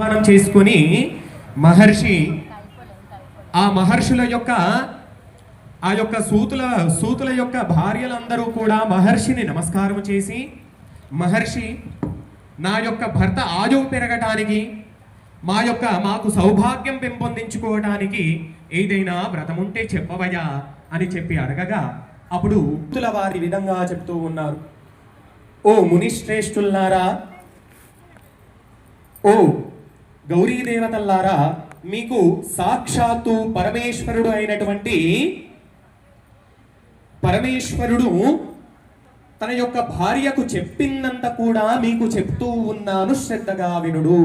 ఆహ్వానం చేసుకొని మహర్షి ఆ మహర్షుల యొక్క ఆ యొక్క సూతుల సూతుల యొక్క భార్యలందరూ కూడా మహర్షిని నమస్కారం చేసి మహర్షి నా యొక్క భర్త ఆయువు పెరగటానికి మా యొక్క మాకు సౌభాగ్యం పెంపొందించుకోవడానికి ఏదైనా వ్రతం ఉంటే చెప్పవయ్యా అని చెప్పి అడగగా అప్పుడు సూతుల వారి విధంగా చెప్తూ ఉన్నారు. ఓ మునిశ్రేష్ఠుల్లారా ఓ గౌరీ దేవతల్లారా మీకు సాక్షాత్తు పరమేశ్వరుడు అయినటువంటి పరమేశ్వరుడు తన యొక్క భార్యకు చెప్పిందంత కూడా మీకు చెప్తూ ఉన్నాను శ్రద్ధగా వినుడు.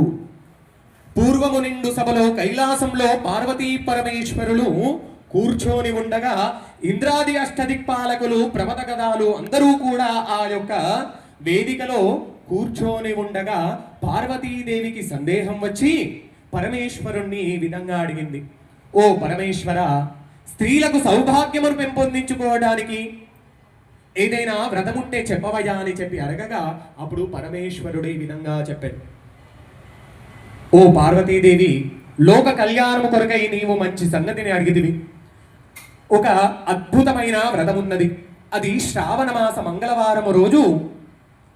పూర్వము నిండు సభలో కైలాసంలో పార్వతీ పరమేశ్వరులు కూర్చొని ఉండగా ఇంద్రాది అష్టదిక్పాలకులు ప్రమద గదాలు అందరూ కూడా ఆ యొక్క వేదికలో కూర్చొని ఉండగా పార్వతీదేవికి సందేహం వచ్చి పరమేశ్వరుణ్ణి ఈ విధంగా అడిగింది. ఓ పరమేశ్వర స్త్రీలకు సౌభాగ్యమును పెంపొందించుకోవడానికి ఏదైనా వ్రతముంటే చెప్పవయా అని చెప్పి అడగగా అప్పుడు పరమేశ్వరుడు ఈ విధంగా చెప్పాడు. ఓ పార్వతీదేవి లోక కళ్యాణము కొరకై నీవు మంచి సంగతిని అడిగిదివి ఒక అద్భుతమైన వ్రతమున్నది. అది శ్రావణ మాస మంగళవారము రోజు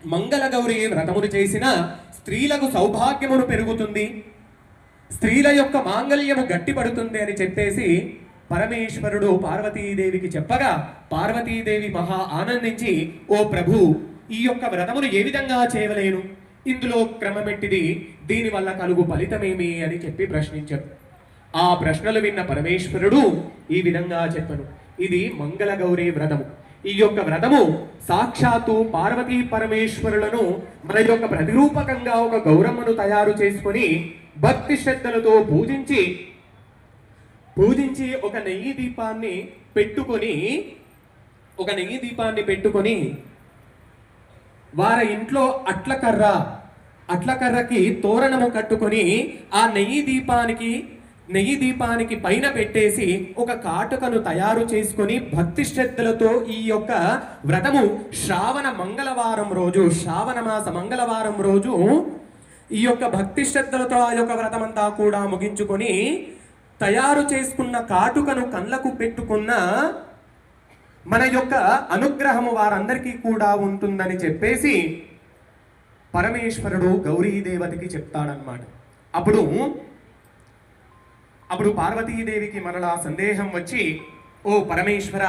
మంగళ గౌరి వ్రతమును చేసిన స్త్రీలకు సౌభాగ్యమును పెరుగుతుంది. స్త్రీల యొక్క మాంగళ్యము గట్టిపడుతుంది అని చెప్పేసి పరమేశ్వరుడు పార్వతీదేవికి చెప్పగా పార్వతీదేవి మహా ఆనందించి ఓ ప్రభు ఈ యొక్క వ్రతమును ఏ విధంగా చేయవలేను? ఇందులో క్రమమెట్టిది దీనివల్ల కలుగు ఫలితమేమి? అని చెప్పి ప్రశ్నించారు ఆ ప్రశ్నలు విన్న పరమేశ్వరుడు ఈ విధంగా చెప్పను. ఇది మంగళ గౌరీ వ్రతము. ఈ యొక్క వ్రతము సాక్షాత్తు పార్వతీ పరమేశ్వరులను మన యొక్క ప్రతిరూపకంగా ఒక గౌరమ్మను తయారు చేసుకొని భక్తి శ్రద్ధలతో పూజించి పూజించి ఒక నెయ్యి దీపాన్ని పెట్టుకొని ఒక నెయ్యి దీపాన్ని పెట్టుకొని వారి ఇంట్లో అట్ల కర్ర అట్ల కర్రకి తోరణము కట్టుకొని ఆ నెయ్యి దీపానికి నెయ్యి దీపానికి పైన పెట్టేసి ఒక కాటుకను తయారు చేసుకొని భక్తి శ్రద్ధలతో ఈ యొక్క వ్రతము శ్రావణ మంగళవారం రోజు శ్రావణ మాస మంగళవారం రోజు ఈ యొక్క భక్తి శ్రద్ధలతో ఆ యొక్క వ్రతమంతా కూడా ముగించుకొని తయారు చేసుకున్న కాటుకను కళ్ళకు పెట్టుకున్న మన యొక్క అనుగ్రహము వారందరికీ కూడా ఉంటుందని చెప్పేసి పరమేశ్వరుడు గౌరీ దేవతకి చెప్తాడనమాట అప్పుడు అప్పుడు పార్వతీదేవికి మరలా సందేహం వచ్చి ఓ పరమేశ్వర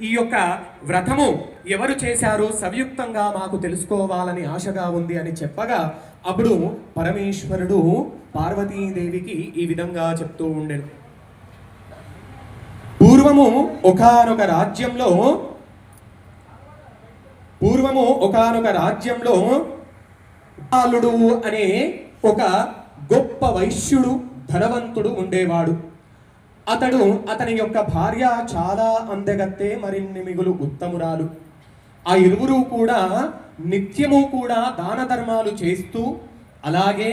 ఈ యొక్క వ్రతము ఎవరు చేశారు సవియుక్తంగా మాకు తెలుసుకోవాలని ఆశగా ఉంది అని చెప్పగా అప్పుడు పరమేశ్వరుడు పార్వతీదేవికి ఈ విధంగా చెప్తూ ఉండెను. పూర్వము ఒకనొక రాజ్యంలో పూర్వము ఒకనొక రాజ్యంలో బాలుడు అనే ఒక గొప్ప వైశ్యుడు ధనవంతుడు ఉండేవాడు. అతడు అతని యొక్క భార్య చాలా అందగత్తే మరిన్ని మిగులు ఉత్తమురాలు. ఆ ఇరువురు కూడా నిత్యము కూడా దాన ధర్మాలు చేస్తూ అలాగే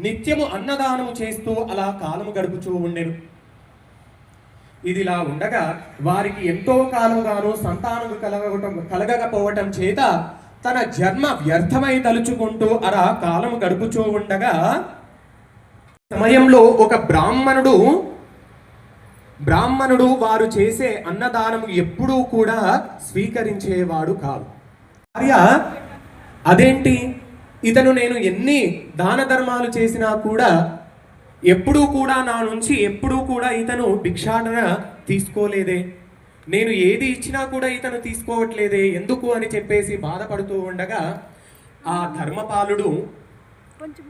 నిత్యము అన్నదానము చేస్తూ అలా కాలము గడుపుచూ ఉండెను. ఇదిలా ఉండగా వారికి ఎంతో కాలంగాను సంతానము కలగటం కలగకపోవటం చేత తన జన్మ వ్యర్థమై తలుచుకుంటూ అలా కాలము గడుపుచూ ఉండగా సమయంలో ఒక బ్రాహ్మణుడు బ్రాహ్మణుడు వారు చేసే అన్నదానం ఎప్పుడూ కూడా స్వీకరించేవాడు కాదు. భార్య అదేంటి? ఇతను నేను ఎన్ని దాన ధర్మాలు చేసినా కూడా ఎప్పుడూ కూడా నా నుంచి ఎప్పుడూ కూడా ఇతను భిక్షాటన తీసుకోలేదే. నేను ఏది ఇచ్చినా కూడా ఇతను తీసుకోవట్లేదే. ఎందుకు అని చెప్పేసి బాధపడుతూ ఉండగా ఆ ధర్మపాలుడు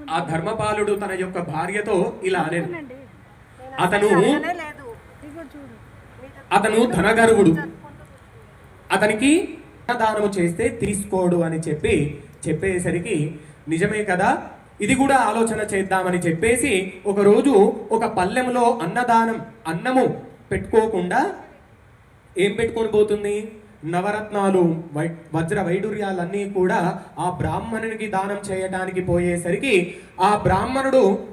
ఆ ధర్మపాలుడు తన యొక్క భార్యతో ఇలా అనే అతను అతను ధనగర్వుడు. అతనికి దానము చేస్తే తీసుకోడు అని చెప్పి చెప్పేసరికి నిజమే కదా? ఇది కూడా ఆలోచన చేద్దామని చెప్పేసి ఒకరోజు ఒక పల్లెంలో అన్నదానం అన్నము పెట్టుకోకుండా ఏం పెట్టుకొని పోతుంది? నవరత్నాలు వై వజ్ర వైడూర్యాలన్నీ కూడా ఆ బ్రాహ్మణునికి దానం చేయడానికి పోయేసరికి ఆ బ్రాహ్మణుడు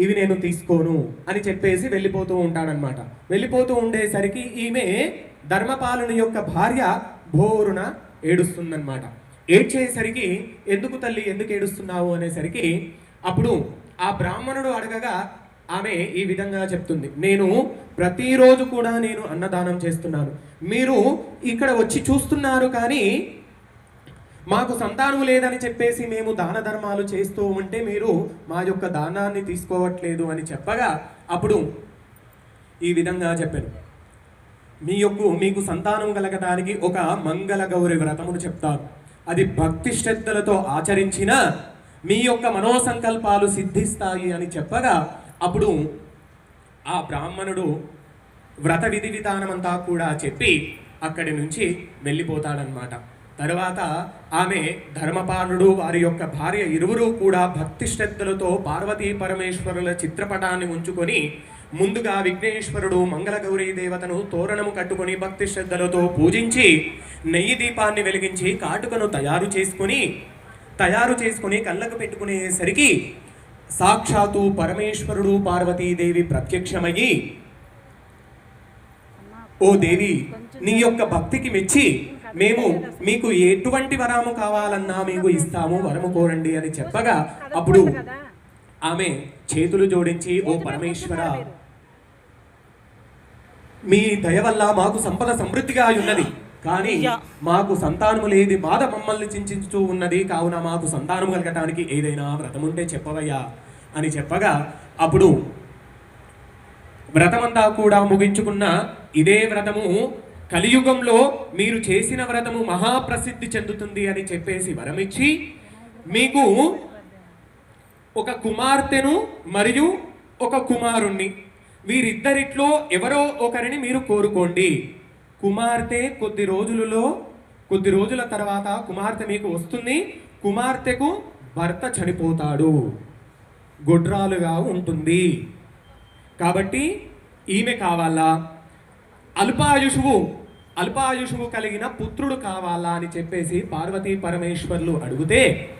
ఇవి నేను తీసుకోను అని చెప్పేసి వెళ్ళిపోతూ ఉంటాడనమాట వెళ్ళిపోతూ ఉండేసరికి ఈమె ధర్మపాలుని యొక్క భార్య భోరున ఏడుస్తుందన్నమాట. ఏడ్చేసరికి ఎందుకు తల్లి ఎందుకు ఏడుస్తున్నావు? అనేసరికి అప్పుడు ఆ బ్రాహ్మణుడు అడగగా ఆమె ఈ విధంగా చెప్తుంది. నేను ప్రతిరోజు కూడా నేను అన్నదానం చేస్తున్నాను. మీరు ఇక్కడ వచ్చి చూస్తున్నారు కానీ మాకు సంతానం లేదని చెప్పేసి మేము దాన ధర్మాలు చేస్తూ ఉంటే మీరు మా యొక్క దానాన్ని తీసుకోవట్లేదు అని చెప్పగా అప్పుడు ఈ విధంగా చెప్పాను. మీ యొక్క మీకు సంతానం కలగడానికి ఒక మంగళ గౌరి వ్రతమును చెప్తాను. అది భక్తి శ్రద్ధలతో ఆచరించిన మీ యొక్క మనోసంకల్పాలు సిద్ధిస్తాయి అని చెప్పగా అప్పుడు ఆ బ్రాహ్మణుడు వ్రత విధి విధానమంతా కూడా చెప్పి అక్కడి నుంచి వెళ్ళిపోతాడనమాట తర్వాత ఆమె ధర్మపాలుడు వారి యొక్క భార్య ఇరువురు కూడా భక్తి శ్రద్ధలతో పార్వతీ పరమేశ్వరుల చిత్రపటాన్ని ఉంచుకొని ముందుగా విఘ్నేశ్వరుడు మంగళగౌరీ దేవతను తోరణము కట్టుకొని భక్తి శ్రద్ధలతో పూజించి నెయ్యి దీపాన్ని వెలిగించి కాటుకను తయారు చేసుకొని తయారు చేసుకుని కళ్ళకు పెట్టుకునేసరికి సాక్షాత్తు పరమేశ్వరుడు పార్వతీదేవి ప్రత్యక్షమయ్యి ఓ దేవి నీ యొక్క భక్తికి మెచ్చి మేము మీకు ఎటువంటి వరము కావాలన్నా మీకు ఇస్తాము వరము కోరండి అని చెప్పగా అప్పుడు ఆమె చేతులు జోడించి ఓ పరమేశ్వర మీ దయ వల్ల మాకు సంపద సమృద్ధిగా ఉన్నది. కానీ మాకు సంతానము లేని బాధ మమ్మల్ని చింతించుతూ ఉన్నది. కావున మాకు సంతానం కలగటానికి ఏదైనా వ్రతం ఉంటే చెప్పవయ్యా అని చెప్పగా అప్పుడు వ్రతమంతా కూడా ముగించుకున్న ఇదే వ్రతము కలియుగంలో మీరు చేసిన వ్రతము మహాప్రసిద్ధి చెందుతుంది అని చెప్పేసి వరమిచ్చి మీకు ఒక కుమార్తెను మరియు ఒక కుమారుణ్ణి. వీరిద్దరిట్లో ఎవరో ఒకరిని మీరు కోరుకోండి. కుమార్తె కొద్ది రోజులలో కొద్ది రోజుల తర్వాత కుమార్తె మీకు వస్తుంది. కుమార్తెకు భర్త చనిపోతాడు. గొడ్రాలుగా ఉంటుంది. కాబట్టి ఈమె కావాలా? అల్పాయుషువు అల్పాయుషువు కలిగిన పుత్రుడు కావాలా అని చెప్పేసి పార్వతీ పరమేశ్వర్లు అడిగితే